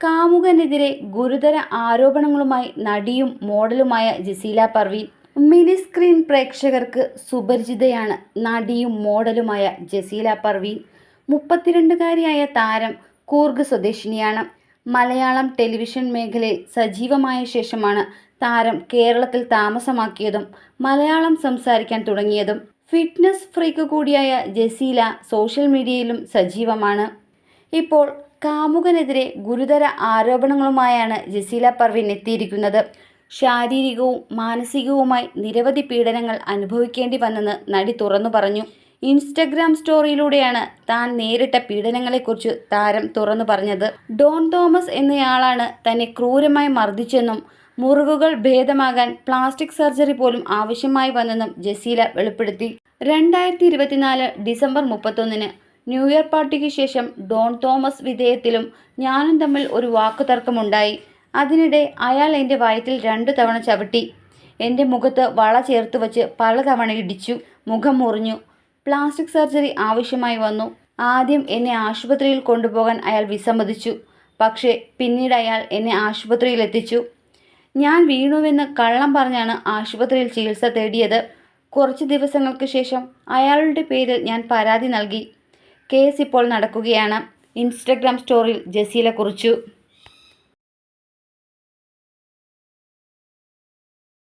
കാമുകനെതിരെ ഗുരുതര ആരോപണങ്ങളുമായി നടിയും മോഡലുമായ ജസീല പർവീൻ മിനി സ്ക്രീൻ പ്രേക്ഷകർക്ക് സുപരിചിതയാണ് നടിയും മോഡലുമായ ജസീല പർവീൻ മുപ്പത്തിരണ്ടുകാരിയായ താരം കൂർഗ് സ്വദേശിനിയാണ്. മലയാളം ടെലിവിഷൻ മേഖലയിൽ സജീവമായ ശേഷമാണ് താരം കേരളത്തിൽ താമസമാക്കിയതും മലയാളം സംസാരിക്കാൻ തുടങ്ങിയതും. ഫിറ്റ്നസ് ഫ്രീക്ക് കൂടിയായ ജസീല സോഷ്യൽ മീഡിയയിലും സജീവമാണ്. ഇപ്പോൾ കാമുകനെതിരെ ഗുരുതര ആരോപണങ്ങളുമായാണ് ജസീല പർവീൻ എത്തിയിരിക്കുന്നത്. ശാരീരികവും മാനസികവുമായി നിരവധി പീഡനങ്ങൾ അനുഭവിക്കേണ്ടി വന്നെന്ന് നടി തുറന്നു പറഞ്ഞു. ഇൻസ്റ്റഗ്രാം സ്റ്റോറിയിലൂടെയാണ് താൻ നേരിട്ട പീഡനങ്ങളെക്കുറിച്ച് താരം തുറന്നു പറഞ്ഞത്. ഡോൺ തോമസ് എന്നയാളാണ് തന്നെ ക്രൂരമായി മർദ്ദിച്ചെന്നും മുറിവുകൾ ഭേദമാകാൻ പ്ലാസ്റ്റിക് സർജറി പോലും ആവശ്യമായി വന്നെന്നും ജസീല വെളിപ്പെടുത്തി. രണ്ടായിരത്തി ഡിസംബർ മുപ്പത്തൊന്നിന് ന്യൂ ഇയർ പാർട്ടിക്ക് ശേഷം ഡോൺ തോമസ് വിധേയത്തിലും ഞാനും തമ്മിൽ ഒരു വാക്കുതർക്കമുണ്ടായി. അതിനിടെ അയാൾ എന്റെ വയറ്റിൽ രണ്ടു തവണ ചവിട്ടി. എന്റെ മുഖത്ത് വള ചേർത്ത് വച്ച് പലതവണ ഇടിച്ചു മുഖം മുറിഞ്ഞു. പ്ലാസ്റ്റിക് സർജറി ആവശ്യമായി വന്നു. ആദ്യം എന്നെ ആശുപത്രിയിൽ കൊണ്ടുപോകാൻ അയാൾ വിസമ്മതിച്ചു. പക്ഷേ പിന്നീട് അയാൾ എന്നെ ആശുപത്രിയിൽ എത്തിച്ചു. ഞാൻ വീണുവെന്ന് കള്ളം പറഞ്ഞാണ് ആശുപത്രിയിൽ ചികിത്സ തേടിയത്. കുറച്ച് ദിവസങ്ങൾക്ക് ശേഷം അയാളുടെ പേരിൽ ഞാൻ പരാതി നൽകി. കേസ് ഇപ്പോൾ നടക്കുകയാണ്. ഇൻസ്റ്റഗ്രാം സ്റ്റോറിയിൽ ജസീല കുറിച്ചു.